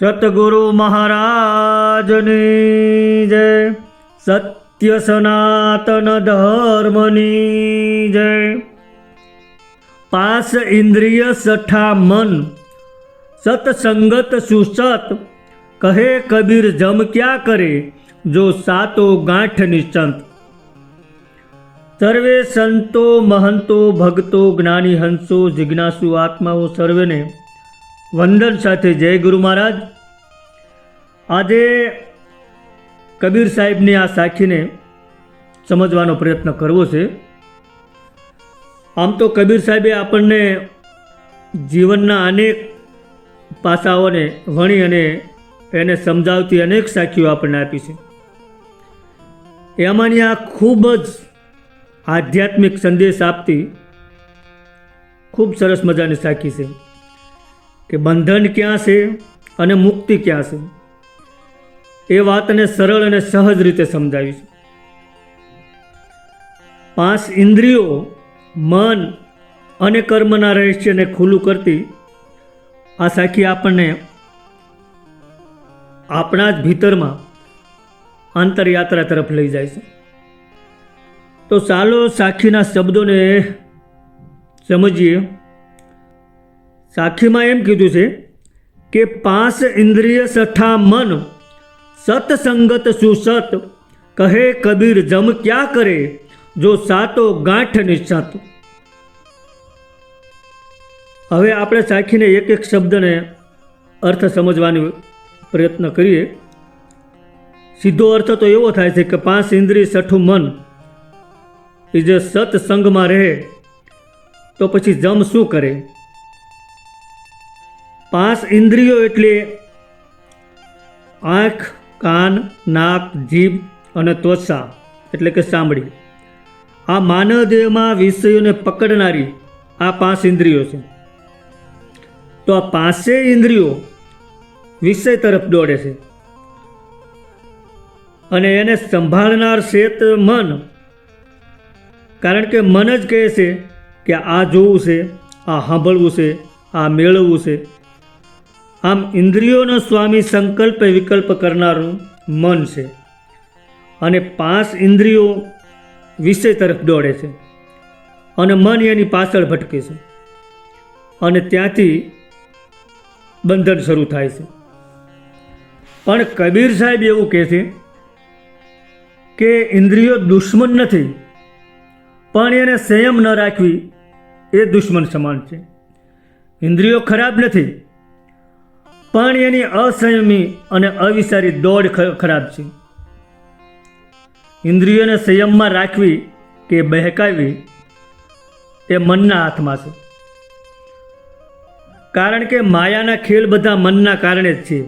સતગુરુ મહારાજની જય. સત્ય સનાતન ધર્મની જય. પાસ ઇન્દ્રિય સઠા મન. સતસંગત સુસત. કહે કબીર, જમ ક્યાં કરે? જો સાતો ગાંઠ નિશ્ચંત. સર્વે સંતો મહંતો ભક્તો જ્ઞાની હંસો જિજ્ઞાસુ આત્માઓ સર્વેને વંદન સાથે જય ગુરુ મહારાજ. આજે કબીર સાહેબની આ સાખીને સમજવાનો પ્રયત્ન કરવો છે. આમ તો કબીર સાહેબે આપણને જીવનના અનેક પાસાઓને વણી અને એને સમજાવતી અનેક સાખીઓ આપણને આપી છે. એમાંની આ ખૂબ જ આધ્યાત્મિક સંદેશ આપતી ખૂબ સરસ મજાની સાખી છે. કે બંધન ક્યાં છે અને મુક્તિ ક્યાં છે? એ વાતને સરળ અને સહજ રીતે સમજાવી છે. પાંચ ઇન્દ્રિયો મન અને કર્મના રહસ્યને ખુલ્લું કરતી આ સાખી આપણને આપણા જ ભીતરમાં આંતરયાત્રા તરફ લઈ જાય છે. તો ચાલો સાખીના શબ્દોને સમજીએ. સાખીમાં એમ કીધું છે કે પાંચ ઇન્દ્રિય સઠા મન, સતસંગત સુસત, કહે કબીર જમ ક્યાં કરે, જો સાતો ગાંઠ નિશાત હવે આપણે સાખીને એક એક શબ્દને અર્થ સમજવાનો પ્રયત્ન કરીએ. સીધો અર્થ તો એવો થાય છે કે પાંચ ઇન્દ્રિય સઠું મન એ જે સત્સંગમાં રહે, તો પછી જમ શું કરે? પાંચ ઇન્દ્રિયો એટલે આંખ, કાન, નાક, જીભ અને ત્વચા, એટલે કે સાંભળી. આ માનવ દેહમાં વિષયોને પકડનારી આ પાંચ ઇન્દ્રિયો છે. તો આ પાંચે ઇન્દ્રિયો વિષય તરફ દોડે છે. અને એને સંભાળનાર શેત મન. કારણ કે મન જ કહે છે કે આ જોવું છે, આ સાંભળવું છે, આ મેળવવું છે. આમ ઇન્દ્રિયોનો સ્વામી સંકલ્પ વિકલ્પ કરનારું મન છે. અને પાંચ ઇન્દ્રિયો વિષય તરફ દોડે છે. અને મન એની પાછળ ભટકે છે. અને ત્યાંથી બંધન શરૂ થાય છે. પણ કબીર સાહેબ એવું કહે છે કે ઇન્દ્રિયો દુશ્મન નથી, પણ એને સંયમ ન રાખવી એ દુશ્મન સમાન છે. ઇન્દ્રિયો ખરાબ નથી પણ એની અસંયમી અને અવિચારી દોડ ખરાબ છે. ઇન્દ્રિયોને સંયમમાં રાખવી કે બહેકાવી, એ મનના હાથમાં છે. કારણ કે માયાના ખેલ બધા મનના કારણે જ છે.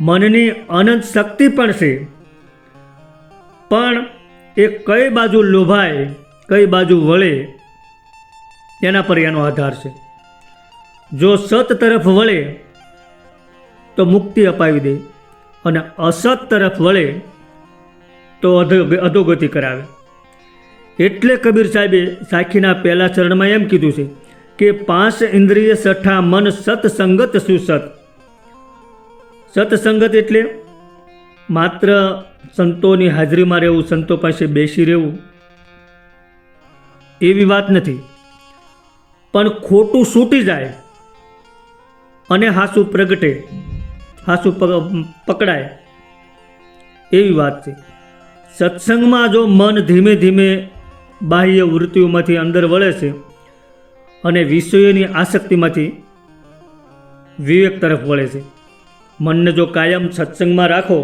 મનની અનંત શક્તિ પણ છે. પણ એ કઈ બાજુ લોભાય, કઈ બાજુ વળે, એના પર એનો આધાર છે. જો સત તરફ વળે, તો મુક્તિ અપાવી દે. અને અસત તરફ વળે, તો અધો અધોગતિ કરાવે. એટલે કબીર સાહેબે સાખીના પહેલા ચરણમાં એમ કીધું છે કે પાંચ ઇન્દ્રિય સઠા મન સતસંગત સુસત. સતસંગત એટલે માત્ર સંતોની હાજરીમાં રહેવું, સંતો પાસે બેસી રહેવું. એવી વાત નથી. પણ ખોટું છૂટી જાય અને હાસુ પ્રગટે, હાસુ પકડાય. એવી વાત છે. સત્સંગમાં જો મન ધીમે ધીમે બાહ્ય વૃત્તિઓમાંથી અંદર વળે છે અને વિષયોની આસક્તિમાંથી વિવેક તરફ વળે છે, મનને જો કાયમ સત્સંગમાં રાખો,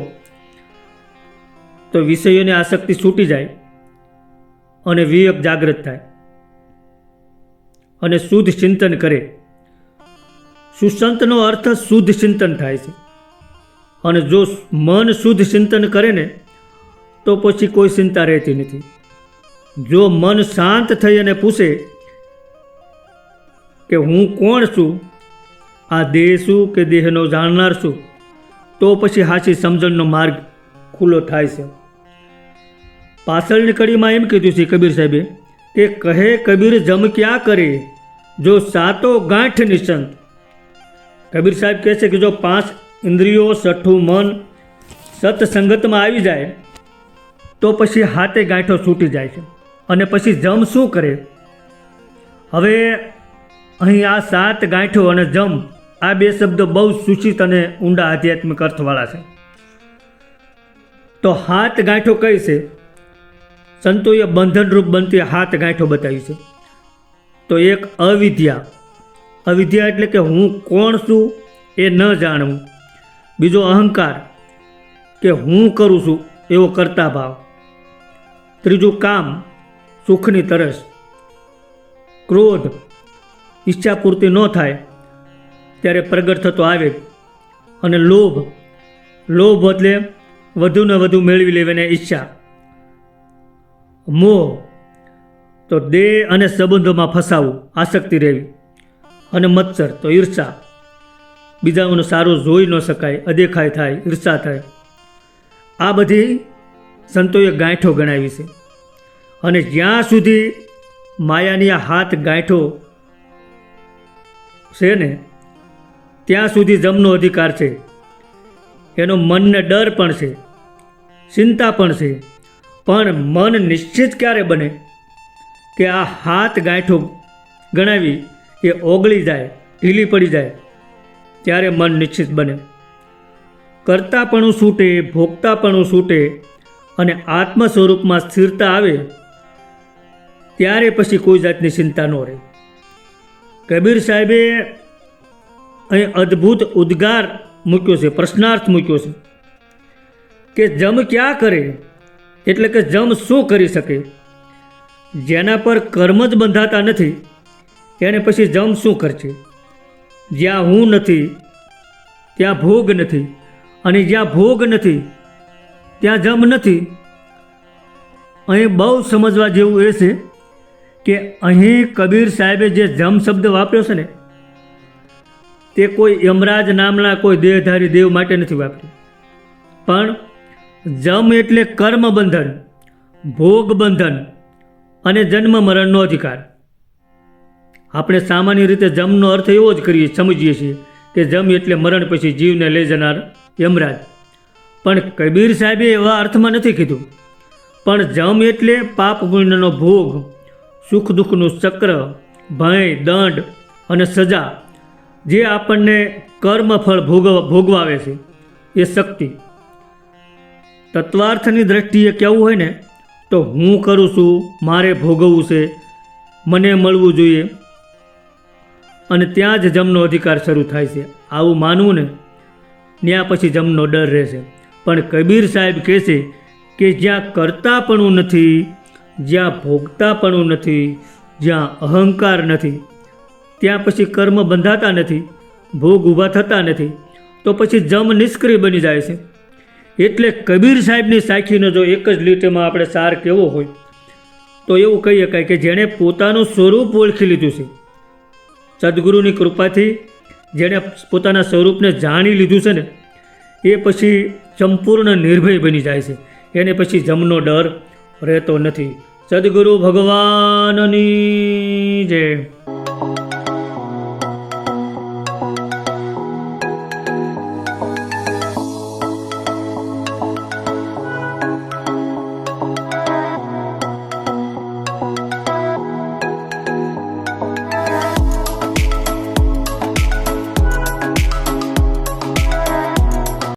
તો વિષયોની આસક્તિ છૂટી જાય અને વિવેક જાગૃત થાય અને શુદ્ધ ચિંતન કરે. સુસંતનો અર્થ શુદ્ધ ચિંતન થાય છે. અને જો મન શુદ્ધ ચિંતન કરે ને, તો પછી કોઈ ચિંતા રહેતી નથી. જો મન શાંત થઈ અને પૂછે કે હું કોણ છું, આ દેહ શું કે દેહનો જાણનાર છું, તો પછી હાચી સમજણનો માર્ગ ખુલ્લો થાય છે. પાછળની કડીમાં એમ કીધું છે કબીર સાહેબે કે કહે કબીર જમ ક્યાં કરે, જો સાતો ગાંઠ નિશંત કબીર સાહેબ કહે છે કે જો પાંચ ઇન્દ્રિયો છઠ્ઠું મન સત્સંગતમાં આવી જાય, તો પછી હાથે ગાંઠો છૂટી જાય છે. અને પછી જમ શું કરે? હવે અહીં આ સાત ગાંઠો અને જમ, આ બે શબ્દો બહુ સૂચિત અને ઊંડા આધ્યાત્મિક અર્થવાળા છે. તો હાથ ગાંઠો કઈ છે? સંતોએ બંધનરૂપ બનતી હાથ ગાંઠો બતાવી છે. તો એક અવિદ્યા અવિદ્યા એટલે કે હું કોણ છું એ ન જાણવું. બીજો અહંકાર કે હું કરું છું એવો કરતા ભાવ. ત્રીજું કામ સુખની તરસ. ક્રોધ ઈચ્છા પૂર્તિ ન થાય ત્યારે પ્રગટ થતો આવે અને લોભ લોભ એટલે વધુને વધુ મેળવી લેવાની ઈચ્છા. મોહ તો દેહ અને સંબંધોમાં ફસાવું, આસક્તિ રહેવી. અને મત્સર તો ઈર્ષા. બીજાઓનું સારું જોઈ ન શકાય, અદેખાય થાય, ઈર્ષા થાય. આ બધી સંતોએ ગાંઠો ગણાવી છે. અને જ્યાં સુધી માયાની આ હાથ ગાંઠો છે ને, ત્યાં સુધી જમનો અધિકાર છે. એનો મનને ડર પણ છે, ચિંતા પણ છે. પણ મન નિશ્ચિત ક્યારે બને? કે આ હાથ ગાંઠો ગણાવી એ ઓગળી જાય, ઢીલી પડી જાય, ત્યારે મન નિશ્ચિત બને. કરતાપણું છૂટે ભોગતાપણું છૂટે અને આત્મ સ્વરૂપમાં સ્થિરતા આવે, ત્યારે પછી કોઈ જાતની ચિંતા ન રહે. કબીર સાહેબે અહીં અદ્ભુત ઉદ્ગાર મૂક્યો છે, પ્રશ્નાર્થ મૂક્યો છે, કે જમ ક્યાં કરે, એટલે કે જમ શું કરી શકે? જેના પર કર્મ જ બંધાતા નથી એને પછી જમ શું કરશે? જ્યાં હું નથી, ત્યાં ભોગ નથી, અને જ્યાં ભોગ નથી, ત્યાં જમ નથી. અહીં બહુ સમજવા જેવું એ છે કે અહીં કબીર સાહેબે જે જમ શબ્દ વાપર્યો છે ને, તે કોઈ યમરાજ નામના કોઈ દેહધારી દેવ માટે નથી વાપર્યું. પણ જમ એટલે કર્મ બંધન ભોગ બંધન અને જન્મ મરણનો અધિકાર. આપણે સામાન્ય રીતે જમનો અર્થ એવો જ કરીએ, સમજીએ છીએ કે જમ એટલે મરણ પછી જીવને લઈ જનાર યમરાજ. પણ કબીર સાહેબે એવા અર્થમાં નથી કીધું. પણ જમ એટલે પાપ પુણ્યનો ભોગ, સુખ દુઃખનું ચક્ર, ભય, દંડ અને સજા, જે આપણને કર્મફળ ભોગ ભોગવાવે છે, એ શક્તિ. તત્વાર્થની દ્રષ્ટિએ કહેવું હોય ને, તો હું કરું છું, મારે ભોગવવું છે, મને મળવું જોઈએ અને ત્યાં જ જમનો અધિકાર શરૂ થાય છે. આવું માનવું ને ત્યાં પછી જમનો ડર રહેશે પણ કબીર સાહેબ કહે છે કે જ્યાં કરતાપણું નથી, જ્યાં ભોગતાપણું નથી, જ્યાં અહંકાર નથી, ત્યાં પછી કર્મ બંધાતા નથી, ભોગ ઊભા થતા નથી, તો પછી જમ નિષ્ક્રિય બની જાય છે. એટલે કબીર સાહેબની સાખીનો જો એક જ લીટીમાં આપણે સાર કેવો હોય, તો એવું કહી શકાય કે જેણે પોતાનું સ્વરૂપ ઓળખી લીધું છે. સદગુરુની કૃપાથી જેણે પોતાના સ્વરૂપને જાણી લીધું છે ને, એ પછી સંપૂર્ણ નિર્ભય બની જાય છે. એને પછી જમનો ડર રહેતો નથી. સદગુરુ ભગવાનની જય.